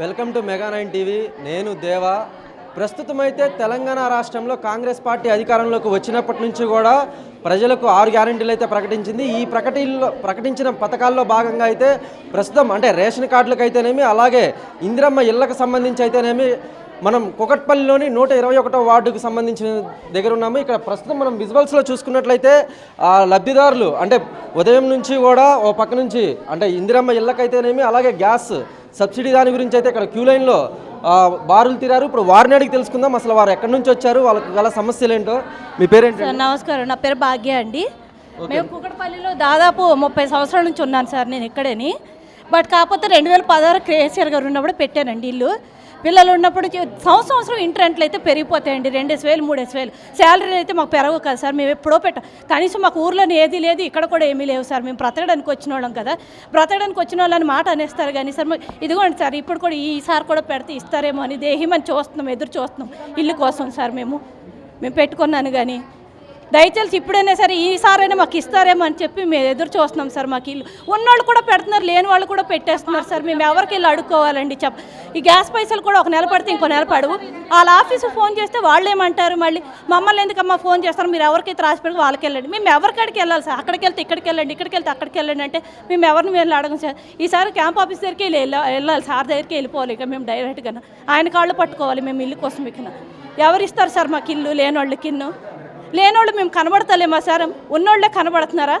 Welcome to mega nine TV. నేను దేవా. ప్రస్తుతం అయితే తెలంగాణ రాష్ట్రంలో కాంగ్రెస్ పార్టీ అధికారంలోకి వచ్చినప్పటి నుంచి కూడా ప్రజలకు ఆరు గ్యారంటీలు అయితే ప్రకటించింది. ఈ ప్రకటనలో ప్రకటించిన పథకాల్లో భాగంగా అయితే ప్రస్తుతం అంటే రేషన్ కార్డులకు అయితేనేమి అలాగే ఇందిరమ్మ ఇళ్ళకు సంబంధించి అయితేనేమి మనం కుకట్పల్లిలోని నూట ఇరవై ఒకటో వార్డుకు సంబంధించిన దగ్గర ఉన్నాము. ఇక్కడ ప్రస్తుతం మనం విజువల్స్లో చూసుకున్నట్లయితే ఆ లబ్ధిదారులు అంటే ఉదయం నుంచి కూడా ఓ పక్క నుంచి అంటే ఇందిరమ్మ ఇళ్ళకైతేనేమి అలాగే గ్యాస్ సబ్సిడీ దాని గురించి అయితే ఇక్కడ క్యూ లైన్లో బారులు తీరారు. ఇప్పుడు వారిని అడిగి తెలుసుకుందాం. అసలు వారు ఎక్కడి నుంచి వచ్చారు? వాళ్ళకి గల సమస్యలు ఏంటో మీ పేరేంటి నమస్కారం. నా పేరు భాగ్య అండి. మేము కుకటపల్లిలో దాదాపు ముప్పై సంవత్సరాల నుంచి ఉన్నాను సార్. నేను ఇక్కడని. బట్ కాకపోతే రెండు వేల పదహారు కేసీఆర్ గారు ఉన్నప్పుడు పెట్టానండి ఇల్లు. పిల్లలు ఉన్నప్పుడు సంవత్సరం సంవత్సరం ఇంటి అయితే పెరిగిపోతాయండి. రెండేసి వేలు మూడేసి వేలు. శాలరీలు అయితే మాకు పెరగవు కదా సార్. మేము ఎప్పుడో పెట్టాం కనీసం మాకు ఊర్లోనే ఏది లేదు ఇక్కడ కూడా ఏమీ లేవు సార్. మేము బ్రతకడానికి వచ్చిన వాళ్ళం కదా. బ్రతకడానికి వచ్చిన వాళ్ళని మాట అనేస్తారు కానీ సార్ ఇదిగోండి సార్ ఇప్పుడు కూడా ఈసారి కూడా పెడితే ఇస్తారేమో అని దేహిమని చూస్తున్నాం ఎదురు చూస్తున్నాం. ఇల్లు కోసం సార్ మేము. మేము పెట్టుకున్నాను కానీ దయచేసి ఇప్పుడైనా సరే ఈసారైనా మాకు ఇస్తారేమో అని చెప్పి మేము ఎదురు చూస్తున్నాం సార్ మాకు ఇల్లు. ఉన్నోళ్ళు కూడా పెడుతున్నారు లేని వాళ్ళు కూడా పెట్టేస్తున్నారు సార్. మేము ఎవరికి ఇల్లు అడుక్కోవాలండి చెప్ ఈ గ్యాస్ పైసలు కూడా ఒక నెల పడితే ఇంకో నెల పడవు. వాళ్ళ ఆఫీసు ఫోన్ చేస్తే వాళ్ళు ఏమంటారు మళ్ళీ? మమ్మల్ని ఎందుకమ్మా ఫోన్ చేస్తారు? మీరు ఎవరికైతే రాసి పెడితే వాళ్ళకి వెళ్ళండి. మేము ఎవరికాడికి వెళ్ళాలి సార్? అక్కడికి వెళ్తే ఇక్కడికి వెళ్ళండి ఇక్కడికి వెళ్తే అక్కడికి వెళ్ళండి అంటే మేము ఎవరిని వెళ్ళి అడగం సార్? ఈసారి క్యాంప్ ఆఫీస్ దగ్గరికి వెళ్ళి వెళ్ళాలి సార్. దగ్గరికి వెళ్ళిపోవాలి ఇక మేము డైరెక్ట్గా ఆయన కాళ్ళు పట్టుకోవాలి మేము ఇల్లు కోసం ఇక్కడ ఎవరు ఇస్తారు సార్ మాకు ఇల్లు లేని వాళ్ళకి ఇన్ను? లేనోళ్ళు మేము కనబడతలేమా సార్? ఉన్నోళ్ళే కనబడుతున్నారా?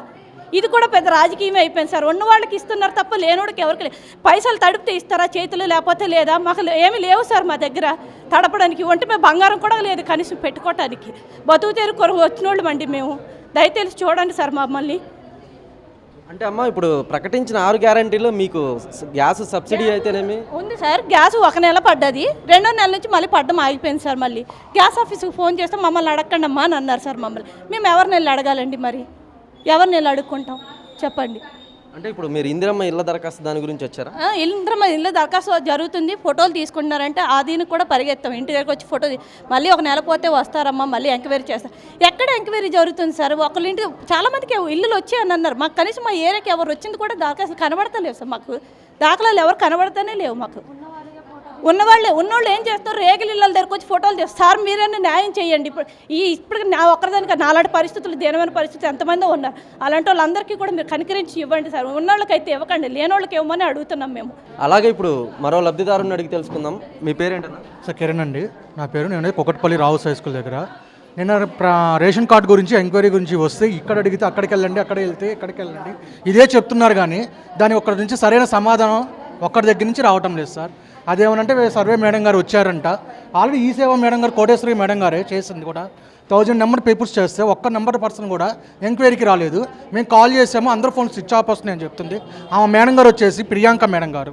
ఇది కూడా పెద్ద రాజకీయమే అయిపోయింది సార్. ఉన్న వాళ్ళకి ఇస్తున్నారు తప్ప లేనోడికి ఎవరికి పైసలు తడిపితే ఇస్తారా? చేతులు లేకపోతే లేదా? మాకు ఏమి లేవు సార్ మా దగ్గర. తడపడానికి ఒంటి మేము బంగారం కూడా లేదు కనీసం పెట్టుకోవటానికి బతుకు తెరు కొరకు వచ్చిన వాళ్ళం అండి మేము. దయచేసి చూడండి సార్ మమ్మల్ని. అంటే అమ్మ ఇప్పుడు ప్రకటించిన ఆరు గ్యారెంటీలో మీకు గ్యాస్ సబ్సిడీ అయితేనేమి? ఉంది సార్ గ్యాస్ ఒక నెల పడ్డది. రెండో నెల నుంచి మళ్ళీ పడ్డం ఆగిపోయింది సార్ మళ్ళీ. గ్యాస్ ఆఫీస్కి ఫోన్ చేస్తే మమ్మల్ని అడగండి అమ్మా అని అన్నారు సార్ మమ్మల్ని. మేము ఎవరిని వెళ్ళి అడగాలండి మరి? ఎవరిని వెళ్ళి అడుక్కుంటాం? చెప్పండి. అంటే ఇప్పుడు మీరు ఇందిరమ్మ ఇళ్ళ దరఖాస్తు దాని గురించి వచ్చారా? ఆ, ఇల్లు దరఖాస్తు జరుగుతుంది. ఫోటోలు తీసుకుంటున్నారంటే ఆ దీనికి కూడా పరిగెత్తాం. ఇంటి దగ్గరకు వచ్చి ఫోటో తీ- మళ్ళీ ఒక నెల పోతే వస్తారమ్మా మళ్ళీ ఎంక్వైరీ చేస్తారు. ఎక్కడ ఎంక్వైరీ జరుగుతుంది సార్? ఒకళ్ళ ఇంటి చాలా మందికి ఇల్లులు వచ్చాయని అన్నారు. మాకు కనీసం మా ఏరియాకి ఎవరు వచ్చింది కూడా దరఖాస్తు కనబడతలేవు సార్ మాకు. దాఖలాలు ఎవరు కనబడతానే లేవు మాకు. ఉన్నవాళ్ళే ఉన్నోళ్ళు ఏం చేస్తారు? రేగులు ఇళ్ళ దగ్గరకు వచ్చి ఫోటోలు తీస్తారు. సార్ మీరైనా న్యాయం చేయండి? ఇప్పుడు ఈ ఇప్పుడు నా ఒక్కరిదానికి నాలాంటి పరిస్థితులు దీనమైన పరిస్థితులు ఎంతమంది ఉన్నారు. అలాంటి వాళ్ళందరికీ కూడా మీరు కనికరించి ఇవ్వండి సార్. ఉన్నోళ్ళకైతే ఇవ్వకండి లేనోళ్ళకి ఇవ్వమని అడుగుతున్నాం మేము. అలాగే ఇప్పుడు మరో లబ్ధిదారుని అడిగి తెలుసుకుందాం. మీ పేరేంటన్నా? సార్ కిరణ్ అండి. నా పేరు నేను కొకట్పల్లి రావుస్ హై స్కూల్ దగ్గర. నేను ప్ర- రేషన్ కార్డు గురించి ఎంక్వైరీ గురించి వస్తే ఇక్కడ అడిగితే అక్కడికి వెళ్ళండి అక్కడ వెళ్తే ఇక్కడికి వెళ్ళండి. ఇదే చెప్తున్నారు కానీ దాని ఒక్కడి నుంచి సరైన సమాధానం ఒక్కడి దగ్గర నుంచి రావటం లేదు సార్. అదేమనంటే సర్వే మేడం గారు వచ్చారంట. ఆల్రెడీ ఈ సేవ మేడం గారు కోటేశ్వరి మేడం గారే చేసింది కూడా. థౌజండ్ నెంబర్ పేపర్స్ చేస్తే ఒక్క నెంబర్ పర్సన్ కూడా ఎంక్వైరీకి రాలేదు. మేము కాల్ చేసాము అందరూ ఫోన్ స్విచ్ ఆఫ్ వస్తున్నాయని చెప్తుంది. ఆమె మేడం గారు వచ్చేసి ప్రియాంక మేడం గారు.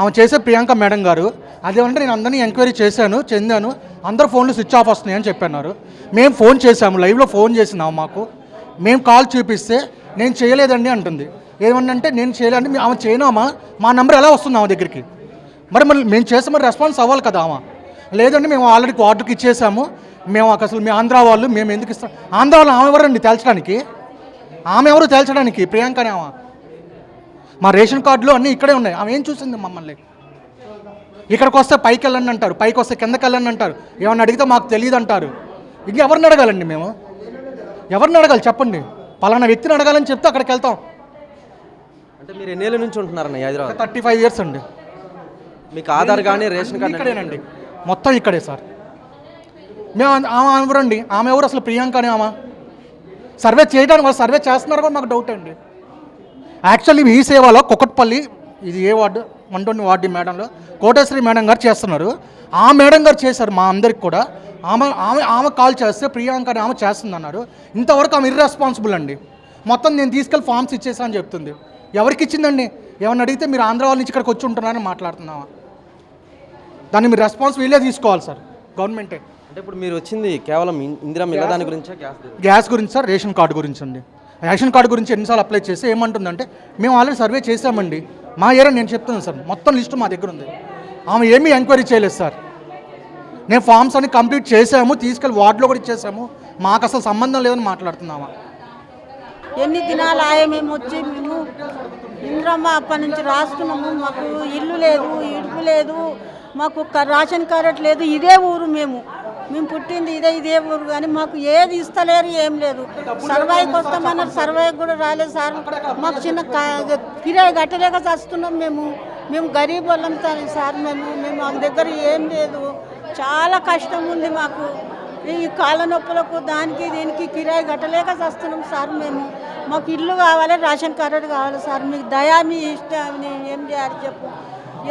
ఆమె చేసే ప్రియాంక మేడం గారు. అదేమంటే నేను అందరినీ ఎంక్వైరీ చేశాను చెందాను అందరు ఫోన్లు స్విచ్ ఆఫ్ వస్తున్నాయి అని చెప్పన్నారు. మేము ఫోన్ చేశాము లైవ్లో ఫోన్ చేసినాము మాకు. మేము కాల్ చూపిస్తే నేను చేయలేదండి అంటుంది. ఏమన్నంటే నేను చేయాలంటే మీ- ఆమె చేయనామా మా నెంబర్ ఎలా వస్తుంది ఆమె దగ్గరికి? మరి మరి మేము చేస్తే మరి రెస్పాన్స్ అవ్వాలి కదా ఆమె. లేదండి మేము ఆల్రెడీ ఆర్డర్కి ఇచ్చేసాము. మేము అసలు మీ ఆంధ్ర వాళ్ళు మేము ఎందుకు ఇస్తాం? ఆంధ్ర వాళ్ళు ఆమె ఎవరండి తేల్చడానికి? ఆమె ఎవరు తేల్చడానికి? ప్రియాంకనే ఆమె. మా రేషన్ కార్డులో అన్నీ ఇక్కడే ఉన్నాయి. ఆమె ఏం చూసింది మమ్మల్ని? ఇక్కడికి వస్తే పైకి వెళ్ళండి అంటారు. పైకి వస్తే కిందకి వెళ్ళండి అంటారు. ఏమన్నా అడిగితే మాకు తెలియదు అంటారు. ఇంకెవరిని అడగాలండి మేము? ఎవరిని అడగాలి? చెప్పండి. పలానా వ్యక్తిని అడగాలని చెప్తే అక్కడికి వెళ్తాం. అంటే మీరు ఎన్నేళ్ళ నుంచి ఉంటున్నారన్న హైదరాబాద్? థర్టీ ఫైవ్ ఇయర్స్ అండి. మీకు ఆధార్ కానీ రేషన్ కార్డు ఇక్కడేనండి. మొత్తం ఇక్కడే సార్. మేము ఆమె ఎవరండి ఆమె ఎవరు అసలు? ప్రియాంక అని ఆమె. సర్వే చేయడానికి వాళ్ళు సర్వే చేస్తున్నారు కూడా మాకు డౌట్ అండి. యాక్చువల్లీ ఈ సేవలో కుకట్పల్లి ఇది ఏ వార్డు? వన్ ట్వంటీ వార్డు మేడంలో. కోటేశ్వరి మేడం గారు చేస్తున్నారు. ఆ మేడం గారు చేశారు మా అందరికి కూడా. ఆమె ఆమె ఆమె కాల్ చేస్తే ప్రియాంక అని ఆమె చేస్తుందన్నారు. ఇంతవరకు ఆమె ఇర్రెస్పాన్సిబుల్ అండి. మొత్తం నేను తీసుకెళ్ళి ఫామ్స్ ఇచ్చేసా అని చెప్తుంది. ఎవరికి ఇచ్చిందండి ఏమన్నా అడిగితే మీరు ఆంధ్ర వాళ్ళ నుంచి ఇక్కడికి వచ్చి ఉంటున్నారని మాట్లాడుతున్నావా? దాన్ని మీరు రెస్పాన్స్ వీళ్ళే తీసుకోవాలి సార్ గవర్నమెంటే. అంటే ఇప్పుడు మీరు వచ్చింది కేవలం ఇందిరమ్మ ఇళ్ళ దాని గురించే గ్యాస్ గురించి. గ్యాస్ గురించి సార్ రేషన్ కార్డు గురించి అండి. రేషన్ కార్డు గురించి ఎన్నిసార్లు అప్లై చేస్తే ఏమంటుందంటే మేము ఆల్రెడీ సర్వే చేసామండి మా ఏరియా నేను చెప్తున్నాను సార్ మొత్తం లిస్టు మా దగ్గర ఉంది. ఆమె ఏమీ ఎంక్వైరీ చేయలేదు సార్. నేను ఫామ్స్ అన్ని కంప్లీట్ చేసాము తీసుకెళ్ళి వార్డులో కూడా ఇచ్చేసాము మాకు అసలు సంబంధం లేదని మాట్లాడుతున్నామా ఎన్ని దినాలు ఆయే మేము వచ్చి మేము ఇంద్రమ్మ అప్పటి నుంచి రాస్తున్నాము. మాకు ఇల్లు లేదు ఇడుపు లేదు మాకు రాషన్ రేషన్ కార్డు లేదు. ఇదే ఊరు మేము. మేము పుట్టింది ఇదే ఇదే ఊరు కానీ మాకు ఏది ఇస్తలేరు ఏం లేదు. సర్వాయికి వస్తామన్నారు సర్వాయికి కూడా రాలేదు సార్. మాకు చిన్న క- కిరాయి కట్టలేక చస్తున్నాం మేము. మేము గరీబ్ వాళ్ళం సార్- మేము. మేము మా దగ్గర ఏం లేదు. చాలా కష్టం ఉంది మాకు. ఈ కాళ్ళ నొప్పులకు దానికి దీనికి కిరాయి కట్టలేక చస్తున్నాం సార్ మేము. మాకు ఇల్లు కావాలి రేషన్ కార్డు కావాలి సార్. మీకు దయా మీ ఇష్టం. నేను ఏం చేయాలి చెప్పు.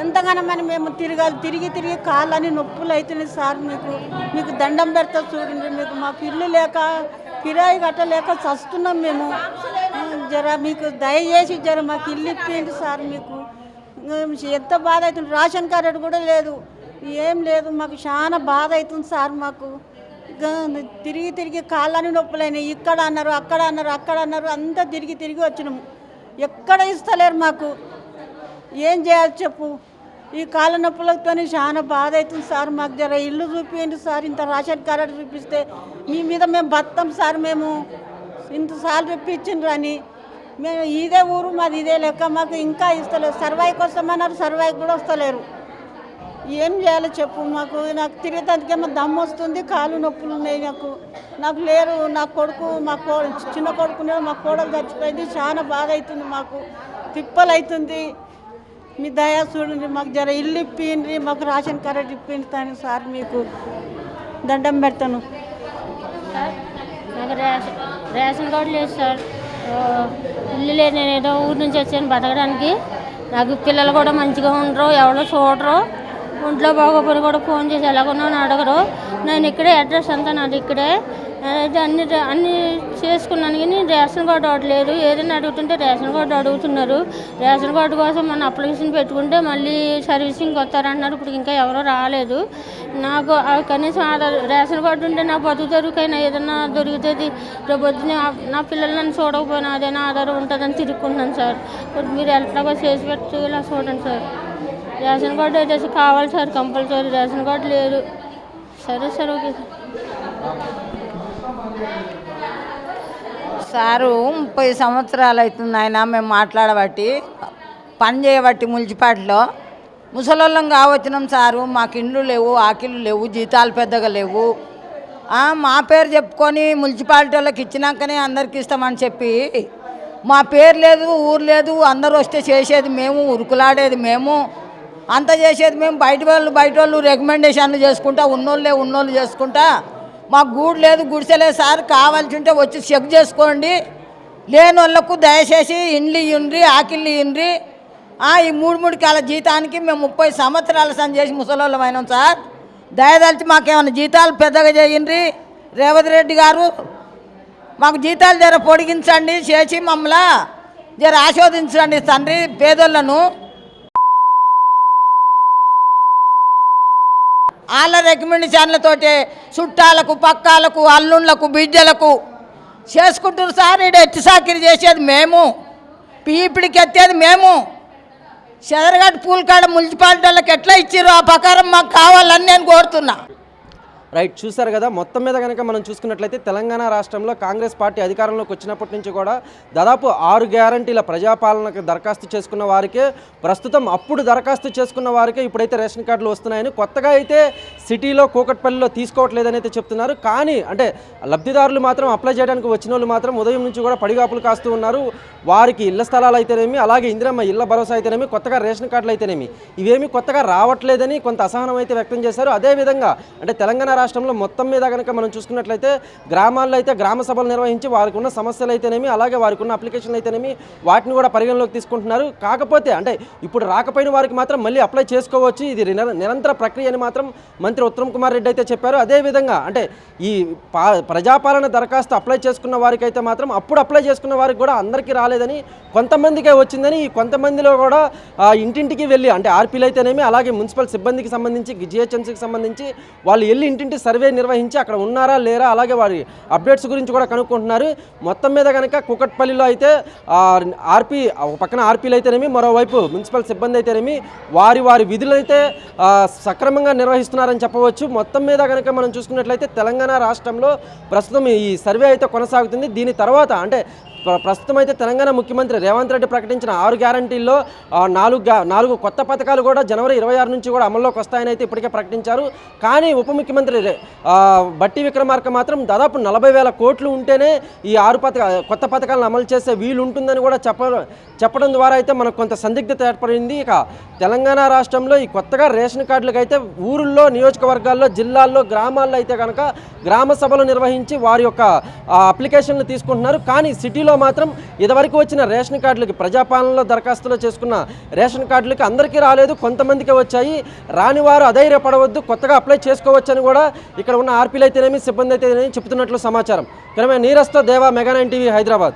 ఎంతగానమని మేము తిరగాలి తిరిగి తిరిగి కాళ్ళని నొప్పులు అవుతున్నాయి సార్ మీకు. మీకు దండం పెడతా చూడండి. మీకు మాకు ఇల్లు లేక కిరాయి కట్టలేక చస్తున్నాం మేము. జర మీకు దయచేసి జర మాకు ఇల్లు ఇప్పింది సార్ మీకు. ఎంత బాధ అవుతుంది. రేషన్ కార్డు కూడా లేదు. ఏం లేదు. మాకు చాలా బాధ అవుతుంది సార్ మాకు. తిరిగి తిరిగి కాళ్ళని నొప్పులైనాయి. ఇక్కడ అన్నారు అక్కడ అన్నారు అక్కడ అన్నారు అంతా తిరిగి తిరిగి వచ్చినాము. ఎక్కడ ఇస్తలేరు మాకు. ఏం చేయాలి చెప్పు. ఈ కాళ్ళ నొప్పులతో చాలా బాధ అవుతుంది సార్ మాకు జర. ఇల్లు చూపించండి సార్ ఇంత రేషన్ కార్డు చూపిస్తే. మీ మీద మేము బతాం సార్ మేము. ఇంతసార్లు చూపించిండ్రు అని. మేము ఇదే ఊరు మాది ఇదే లెక్క. మాకు ఇంకా ఇస్తలేరు. సర్వాయికి వస్తామన్నారు సర్వాయికి కూడా వస్తలేరు. ఏం చేయాలో చెప్పు మాకు. నాకు తిరిగేదానికేమో దమ్ము వస్తుంది కాలు నొప్పులు ఉన్నాయి నాకు. నాకు లేరు నా కొడుకు మా కో చిన్న కొడుకునే మా కోడలు చచ్చిపోయింది చాలా బాధ అవుతుంది మాకు. తిప్పలు అవుతుంది మీ దయా చూడండి మాకు జర ఇల్లు ఇప్పిండ్రి మాకు రేషన్ కార్డు ఇప్పింది తాను సార్ మీకు. దండం పెడతాను. నాకు రేషన్ రేషన్ కార్డు లేదు సార్. ఇల్లు లేదు నేను ఏదో ఊరి నుంచి వచ్చాను బతకడానికి. నాకు పిల్లలు కూడా మంచిగా ఉండరు ఎవరో చూడరు. ఒంట్లో బాగోపోయి కూడా ఫోన్ చేసి ఎలాగున్నా అని అడగరు. నేను ఇక్కడే అడ్రస్ అంతా నాది ఇక్కడే. అయితే అన్ని అన్ని చేసుకున్నాను కానీ రేషన్ కార్డు అవ్వట్లేదు ఏదైనా అడుగుతుంటే రేషన్ కార్డు అడుగుతున్నారు. రేషన్ కార్డు కోసం మన అప్లికేషన్ పెట్టుకుంటే మళ్ళీ సర్వీసింగ్ వస్తారంటున్నారు ఇప్పుడు ఇంకా ఎవరో రాలేదు. నాకు ఆ కనీసం ఆధార్ రేషన్ కార్డు ఉంటే నాకు బతుకు తెరుకైనా ఏదైనా దొరుకుతుంది రేపు పొద్దున్న నా పిల్లలు నన్ను చూడకపోయినా అదైనా ఆధారం ఉంటుందని తిరుక్కుంటున్నాను సార్. ఇప్పుడు మీరు ఎట్లాగో చేసి పెట్టుకోలా ఇలా చూడండి సార్. రేషన్ కార్డు వచ్చేసి కావాలి సార్ కంపల్సరీ రేషన్ కార్డు లేదు. సరే సార్ ఓకే సార్. సారు ముప్పై సంవత్సరాలు అవుతుంది ఆయన మేము మాట్లాడబట్టి. పని చేయబట్టి మున్సిపాలిటీలో. ముసలోళ్ళం కావచ్చినాం సారు మాకు ఇండ్లు లేవు ఆకిళ్ళు లేవు జీతాలు పెద్దగా లేవు. మా పేరు చెప్పుకొని మున్సిపాలిటీ వాళ్ళకి ఇచ్చినాకనే అందరికి ఇస్తామని చెప్పి. మా పేరు లేదు ఊరు లేదు అందరూ వస్తే చేసేది మేము ఉరుకులాడేది మేము. అంత చేసేది మేము బయట వాళ్ళు బయట వాళ్ళు రికమెండేషన్లు చేసుకుంటా ఉన్నోళ్ళే ఉన్నోళ్ళు చేసుకుంటా. మాకు గూడు లేదు గుడిసెలేదు సార్ కావాల్సి ఉంటే వచ్చి చెక్ చేసుకోండి. లేని వాళ్ళకు దయచేసి ఇండ్లు ఇండ్రి ఆకిళ్ళు ఇండ్రి ఈ మూడు మూడు కాల జీతానికి మేము ముప్పై సంవత్సరాల సంది చేసి ముసలోళ్ళం అయినాం సార్. దయదలిచి మాకేమైనా జీతాలు పెద్దగా చేయండి రేవంత్ రెడ్డి గారు మాకు జీతాలు జర పొడిగించండి చేసి మమ్మల్ని జర ఆస్వాదించండి తండ్రి పేదోళ్ళను. వాళ్ళ రికమెండేషన్లతోటే చుట్టాలకు పక్కాలకు అల్లుళ్ళకు బిడ్డలకు చేసుకుంటారు సార్. ఈడ ఎట్టి సాకిరి చేసేది మేము. పీపిడికి ఎత్తేది మేము. చెదరగట్టు పూలకాడ మున్సిపాలిటీ వాళ్ళకి ఎట్లా ఇచ్చారు ఆ ప్రకారం మాకు కావాలని నేను కోరుతున్నా. రైట్ చూసారు కదా? మొత్తం మీద కనుక మనం చూసుకున్నట్లయితే తెలంగాణ రాష్ట్రంలో కాంగ్రెస్ పార్టీ అధికారంలోకి వచ్చినప్పటి నుంచి కూడా దాదాపు ఆరు గ్యారంటీల ప్రజాపాలనకు దరఖాస్తు చేసుకున్న వారికే ప్రస్తుతం అప్పుడు దరఖాస్తు చేసుకున్న వారికే ఇప్పుడైతే రేషన్ కార్డులు వస్తున్నాయని కొత్తగా అయితే సిటీలో కూకట్పల్లిలో తీసుకోవట్లేదని అయితే చెప్తున్నారు. కానీ అంటే లబ్ధిదారులు మాత్రం అప్లై చేయడానికి వచ్చిన వాళ్ళు మాత్రం ఉదయం నుంచి కూడా పడిగాపులు కాస్తూ ఉన్నారు. వారికి ఇళ్ళ స్థలాలు అయితేనేమి అలాగే ఇందిరమ్మ ఇళ్ళ భరోసా అయితేనేమి కొత్తగా రేషన్ కార్డులు అయితేనేమి. ఇవేమి కొత్తగా రావట్లేదని కొంత అసహనం అయితే వ్యక్తం చేశారు. అదేవిధంగా అంటే తెలంగాణ రాష్ట్రంలో మొత్తం మీద కనుక మనం చూసుకున్నట్లయితే గ్రామాల్లో అయితే గ్రామ సభలు నిర్వహించి వారికి ఉన్న సమస్యలు అయితేనేమి అలాగే వారికి ఉన్న అప్లికేషన్లు అయితేనేమి వాటిని కూడా పరిగణలోకి తీసుకుంటున్నారు. కాకపోతే అంటే ఇప్పుడు రాకపోయిన వారికి మాత్రం మళ్ళీ అప్లై చేసుకోవచ్చు. ఇది నిర- నిరంతర ప్రక్రియ అని మాత్రం మంత్రి ఉత్తమ్ కుమార్ రెడ్డి అయితే చెప్పారు. అదేవిధంగా అంటే ఈ పా ప్రజాపాలన దరఖాస్తు అప్లై చేసుకున్న వారికైతే మాత్రం అప్పుడు అప్లై చేసుకున్న వారికి కూడా అందరికీ రాలేదని కొంతమందికే వచ్చిందని ఈ కొంతమందిలో కూడా ఇంటింటికి వెళ్ళి అంటే ఆర్పీలు అయితేనేమి అలాగే మున్సిపల్ సిబ్బందికి సంబంధించి జిహెచ్ఎంసీకి సంబంధించి వాళ్ళు వెళ్ళి ఇంటింటి సర్వే నిర్వహించి అక్కడ ఉన్నారా లేరా అలాగే వారి అప్డేట్స్ గురించి కూడా కనుక్కుంటున్నారు. మొత్తం మీద కనుక కుకట్పల్లిలో అయితే ఆర్పీ ఒక పక్కన ఆర్పీలు అయితేనేమి మరోవైపు మున్సిపల్ సిబ్బంది అయితేనేమి వారి వారి విధులైతే సక్రమంగా నిర్వహిస్తున్నారని చెప్పవచ్చు. మొత్తం మీద కనుక మనం చూసుకున్నట్లయితే తెలంగాణ రాష్ట్రంలో ప్రస్తుతం ఈ సర్వే అయితే కొనసాగుతుంది. దీని తర్వాత అంటే ప్రస్తుతం అయితే తెలంగాణ ముఖ్యమంత్రి రేవంత్ రెడ్డి ప్రకటించిన ఆరు గ్యారంటీల్లో నాలుగు నాలుగు కొత్త పథకాలు కూడా జనవరి ఇరవై ఆరు నుంచి కూడా అమల్లోకి వస్తాయని అయితే ఇప్పటికే ప్రకటించారు. కానీ ఉప ముఖ్యమంత్రి బట్టి విక్రమార్క మాత్రం దాదాపు నలభై వేల కోట్లు ఉంటేనే ఈ ఆరు పథక కొత్త పథకాలను అమలు చేసే వీలు ఉంటుందని కూడా చెప్ప చెప్పడం ద్వారా అయితే మనకు కొంత సందిగ్ధత ఏర్పడింది. ఇక తెలంగాణ రాష్ట్రంలో ఈ కొత్తగా రేషన్ కార్డులకు అయితే ఊరుల్లో నియోజకవర్గాల్లో జిల్లాల్లో గ్రామాల్లో అయితే కనుక గ్రామ సభలు నిర్వహించి వారి యొక్క అప్లికేషన్లు తీసుకుంటున్నారు. కానీ సిటీలో మాత్రం ఇదివరకు వచ్చిన రేషన్ కార్డులకి ప్రజాపాలనలో దరఖాస్తులో చేసుకున్న రేషన్ కార్డులకి అందరికీ రాలేదు. కొంతమందికి వచ్చాయి. రాని వారు అధైర్యపడవద్దు. కొత్తగా అప్లై చేసుకోవచ్చని కూడా ఇక్కడ ఉన్న ఆర్పీలు అయితేనేమి సిబ్బంది అయితేనేమి చెప్తున్నట్లు సమాచారం. కనుక నీరస్తో దేవా మెగా నైన్ టీవీ హైదరాబాద్.